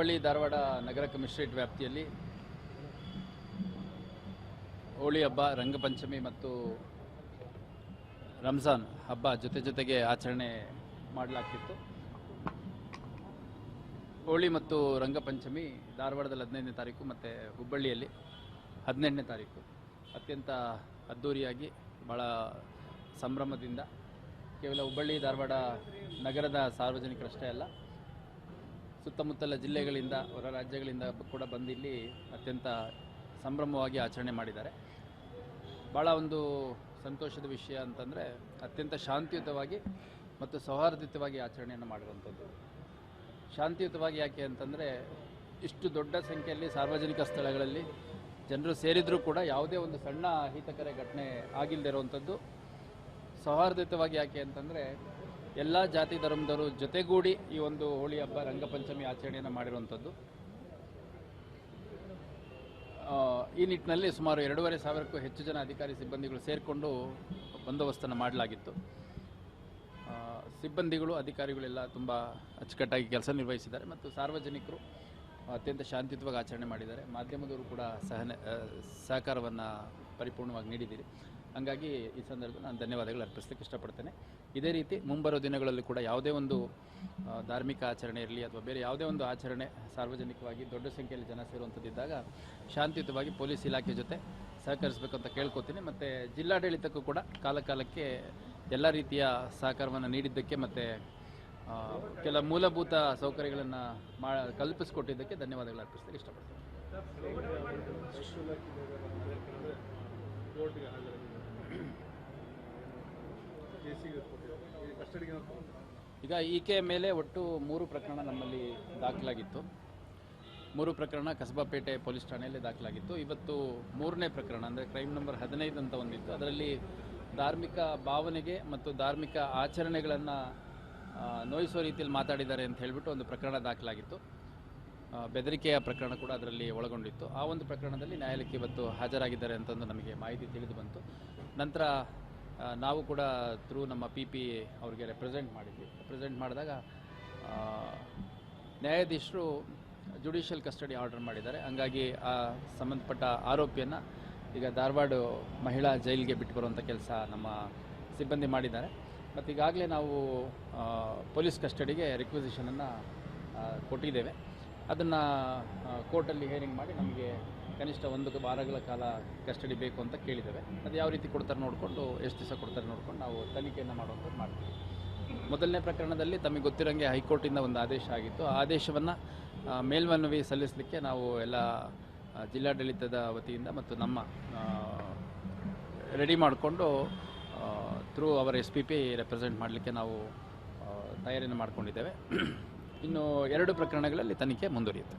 ಹುಬ್ಬಳ್ಳಿ ಧಾರವಾಡ ನಗರ commissionerate ವ್ಯಾಪ್ತಿಯಲ್ಲಿ ಹೋಳಿ ಹಬ್ಬ, ರಂಗಪಂಚಮಿ ಮತ್ತು ರಂಜಾನ್ ಹಬ್ಬ ಜೊತೆ ಜೊತೆಗೆ ಆಚರಣೆ ಮಾಡಲಾಗ್ತಿತ್ತು. ಹೋಳಿ ಮತ್ತು ರಂಗಪಂಚಮಿ ಧಾರವಾಡದಲ್ಲಿ ಹದಿನೈದನೇ ತಾರೀಕು ಮತ್ತು ಹುಬ್ಬಳ್ಳಿಯಲ್ಲಿ ಹದಿನೆಂಟನೇ ತಾರೀಕು. ಅತ್ಯಂತ ಅದ್ಧೂರಿಯಾಗಿ ಭಾಳ ಸಂಭ್ರಮದಿಂದ. ಕೇವಲ ಹುಬ್ಬಳ್ಳಿ, ಧಾರವಾಡ ನಗರದ ಸಾರ್ವಜನಿಕರಷ್ಟೇ ಅಲ್ಲ ಸುತ್ತಮುತ್ತಲ ಜಿಲ್ಲೆಗಳಿಂದ ಹೊರ ರಾಜ್ಯಗಳಿಂದ ಕೂಡ ಬಂದಿಲ್ಲಿ ಅತ್ಯಂತ ಸಂಭ್ರಮವಾಗಿ ಆಚರಣೆ ಮಾಡಿದ್ದಾರೆ. ಭಾಳ ಒಂದು ಸಂತೋಷದ ವಿಷಯ ಅಂತಂದರೆ ಅತ್ಯಂತ ಶಾಂತಿಯುತವಾಗಿ ಮತ್ತು ಸೌಹಾರ್ದಿತವಾಗಿ ಆಚರಣೆಯನ್ನು ಮಾಡಿರುವಂಥದ್ದು ಶಾಂತಿಯುತವಾಗಿ ಯಾಕೆ ಅಂತಂದರೆ ಇಷ್ಟು ದೊಡ್ಡ ಸಂಖ್ಯೆಯಲ್ಲಿ ಸಾರ್ವಜನಿಕ ಸ್ಥಳಗಳಲ್ಲಿ ಜನರು ಸೇರಿದರೂ ಕೂಡ ಯಾವುದೇ ಒಂದು ಸಣ್ಣ ಅಹಿತಕರ ಘಟನೆ ಆಗಿಲ್ಲದೆ ಇರುವಂಥದ್ದು ಸೌಹಾರ್ದಯುತವಾಗಿ ಯಾಕೆ ಅಂತಂದರೆ ಎಲ್ಲ ಜಾತಿ ಧರ್ಮದವರು ಜೊತೆಗೂಡಿ ಈ ಒಂದು ಹೋಳಿ ಹಬ್ಬ ರಂಗಪಂಚಮಿ ಆಚರಣೆಯನ್ನು ಮಾಡಿರುವಂಥದ್ದು. ಈ ನಿಟ್ಟಿನಲ್ಲಿ ಸುಮಾರು ಎರಡೂವರೆ ಸಾವಿರಕ್ಕೂ ಹೆಚ್ಚು ಜನ ಅಧಿಕಾರಿ ಸಿಬ್ಬಂದಿಗಳು ಸೇರಿಕೊಂಡು ಬಂದೋಬಸ್ತನ್ನು ಮಾಡಲಾಗಿತ್ತು. ಸಿಬ್ಬಂದಿಗಳು, ಅಧಿಕಾರಿಗಳೆಲ್ಲ ತುಂಬ ಅಚ್ಚುಕಟ್ಟಾಗಿ ಕೆಲಸ ನಿರ್ವಹಿಸಿದ್ದಾರೆ ಮತ್ತು ಸಾರ್ವಜನಿಕರು ಅತ್ಯಂತ ಶಾಂತಿಯುತವಾಗಿ ಆಚರಣೆ ಮಾಡಿದ್ದಾರೆ. ಮಾಧ್ಯಮದವರು ಕೂಡ ಸಹನೆ ಸಹಕಾರವನ್ನು ಪರಿಪೂರ್ಣವಾಗಿ ನೀಡಿದ್ದೀರಿ. ಹಾಗಾಗಿ ಈ ಸಂದರ್ಭದಲ್ಲಿ ನಾನು ಧನ್ಯವಾದಗಳು ಅರ್ಪಿಸಲಿಕ್ಕೆ ಇಷ್ಟಪಡ್ತೇನೆ. ಇದೇ ರೀತಿ ಮುಂಬರೋ ದಿನಗಳಲ್ಲಿ ಕೂಡ ಯಾವುದೇ ಒಂದು ಧಾರ್ಮಿಕ ಆಚರಣೆ ಇರಲಿ ಅಥವಾ ಬೇರೆ ಯಾವುದೇ ಒಂದು ಆಚರಣೆ ಸಾರ್ವಜನಿಕವಾಗಿ ದೊಡ್ಡ ಸಂಖ್ಯೆಯಲ್ಲಿ ಜನ ಸೇರುವಂಥದ್ದಿದ್ದಾಗ ಶಾಂತಿಯುತವಾಗಿ ಪೊಲೀಸ್ ಇಲಾಖೆ ಜೊತೆ ಸಹಕರಿಸಬೇಕು ಅಂತ ಕೇಳ್ಕೊತೀನಿ. ಮತ್ತು ಜಿಲ್ಲಾಡಳಿತಕ್ಕೂ ಕೂಡ ಕಾಲಕಾಲಕ್ಕೆ ಎಲ್ಲ ರೀತಿಯ ಸಹಕಾರವನ್ನು ನೀಡಿದ್ದಕ್ಕೆ ಮತ್ತು ಕೆಲ ಮೂಲಭೂತ ಸೌಕರ್ಯಗಳನ್ನು ಮಾ, ಕಲ್ಪಿಸಿಕೊಟ್ಟಿದ್ದಕ್ಕೆ ಧನ್ಯವಾದಗಳು ಅರ್ಪಿಸಲಿಕ್ಕೆ ಇಷ್ಟಪಡ್ತೀನಿ ಕೋರ್ಟ್ಗೆ ಹಾಜರಾಗಿದ್ದಾರೆ ಕೇಸಿಗೆ ಕಸ್ಟಡಿಗೆ ಈಗ ಈಕೆ ಮೇಲೆ ಒಟ್ಟು ಮೂರು ಪ್ರಕರಣ ನಮ್ಮಲ್ಲಿ ದಾಖಲಾಗಿತ್ತು. ಮೂರು ಪ್ರಕರಣ ಕಸಬಾಪೇಟೆ ಪೊಲೀಸ್ ಠಾಣೆಯಲ್ಲಿ ದಾಖಲಾಗಿತ್ತು. ಇವತ್ತು ಮೂರನೇ ಪ್ರಕರಣ, ಅಂದರೆ ಕ್ರೈಮ್ ನಂಬರ್ ಹದಿನೈದು ಅಂತ ಒಂದಿತ್ತು. ಅದರಲ್ಲಿ ಧಾರ್ಮಿಕ ಭಾವನೆಗೆ ಮತ್ತು ಧಾರ್ಮಿಕ ಆಚರಣೆಗಳನ್ನು ನೋಯಿಸೋ ರೀತಿಯಲ್ಲಿ ಮಾತಾಡಿದ್ದಾರೆ ಅಂತ ಹೇಳಿಬಿಟ್ಟು ಒಂದು ಪ್ರಕರಣ ದಾಖಲಾಗಿತ್ತು. ಬೆದರಿಕೆಯ ಪ್ರಕರಣ ಕೂಡ ಅದರಲ್ಲಿ ಒಳಗೊಂಡಿತ್ತು. ಆ ಒಂದು ಪ್ರಕರಣದಲ್ಲಿ ನ್ಯಾಯಾಲಯಕ್ಕೆ ಇವತ್ತು ಹಾಜರಾಗಿದ್ದಾರೆ ಅಂತಂದು ನಮಗೆ ಮಾಹಿತಿ ತಿಳಿದು ಬಂತು. ನಂತರ ನಾವು ಕೂಡ ಥ್ರೂ ನಮ್ಮ ಪಿ ಪಿ ಅವ್ರಿಗೆ ರೆಪ್ರೆಸೆಂಟ್ ಮಾಡಿದ್ವಿ. ರೆಪ್ರೆಸೆಂಟ್ ಮಾಡಿದಾಗ ನ್ಯಾಯಾಧೀಶರು ಜುಡಿಷಿಯಲ್ ಕಸ್ಟಡಿ ಆರ್ಡರ್ ಮಾಡಿದ್ದಾರೆ. ಹಂಗಾಗಿ ಆ ಸಂಬಂಧಪಟ್ಟ ಆರೋಪಿಯನ್ನು ಈಗ ಧಾರವಾಡ ಮಹಿಳಾ ಜೈಲಿಗೆ ಬಿಟ್ಟು ಬರುವಂಥ ಕೆಲಸ ನಮ್ಮ ಸಿಬ್ಬಂದಿ ಮಾಡಿದ್ದಾರೆ. ಮತ್ತು ಈಗಾಗಲೇ ನಾವು ಪೊಲೀಸ್ ಕಸ್ಟಡಿಗೆ ರಿಕ್ವಿಸಿಷನನ್ನು ಕೊಟ್ಟಿದ್ದೇವೆ. ಅದನ್ನು ಕೋರ್ಟಲ್ಲಿ ಹೇರಿಂಗ್ ಮಾಡಿ ನಮಗೆ ಕನಿಷ್ಠ ಒಂದು ವಾರಗಳ ಕಾಲ ಕಸ್ಟಡಿ ಬೇಕು ಅಂತ ಕೇಳಿದ್ದೇವೆ. ಅದು ಯಾವ ರೀತಿ ಕೊಡ್ತಾರೆ ನೋಡಿಕೊಂಡು, ಎಷ್ಟು ದಿವಸ ಕೊಡ್ತಾರೆ ನೋಡಿಕೊಂಡು ನಾವು ತನಿಖೆಯನ್ನು ಮಾಡುವಂಥದ್ದು ಮಾಡ್ತೀವಿ. ಮೊದಲನೇ ಪ್ರಕರಣದಲ್ಲಿ ತಮಗೆ ಗೊತ್ತಿರೋಂಗೆ ಹೈಕೋರ್ಟಿಂದ ಒಂದು ಆದೇಶ ಆಗಿತ್ತು. ಆ ಆದೇಶವನ್ನು ಮೇಲ್ಮನವಿ ಸಲ್ಲಿಸಲಿಕ್ಕೆ ನಾವು ಎಲ್ಲ ಜಿಲ್ಲಾಡಳಿತದ ವತಿಯಿಂದ ಮತ್ತು ನಮ್ಮ ರೆಡಿ ಮಾಡಿಕೊಂಡು through our S P P represent ಮಾಡಲಿಕ್ಕೆ ನಾವು ತಯಾರಿಯನ್ನು ಮಾಡಿಕೊಂಡಿದ್ದೇವೆ. ಇನ್ನು ಎರಡು ಪ್ರಕರಣಗಳಲ್ಲಿ ತನಿಖೆ ಮುಂದುವರಿಯುತ್ತೆ.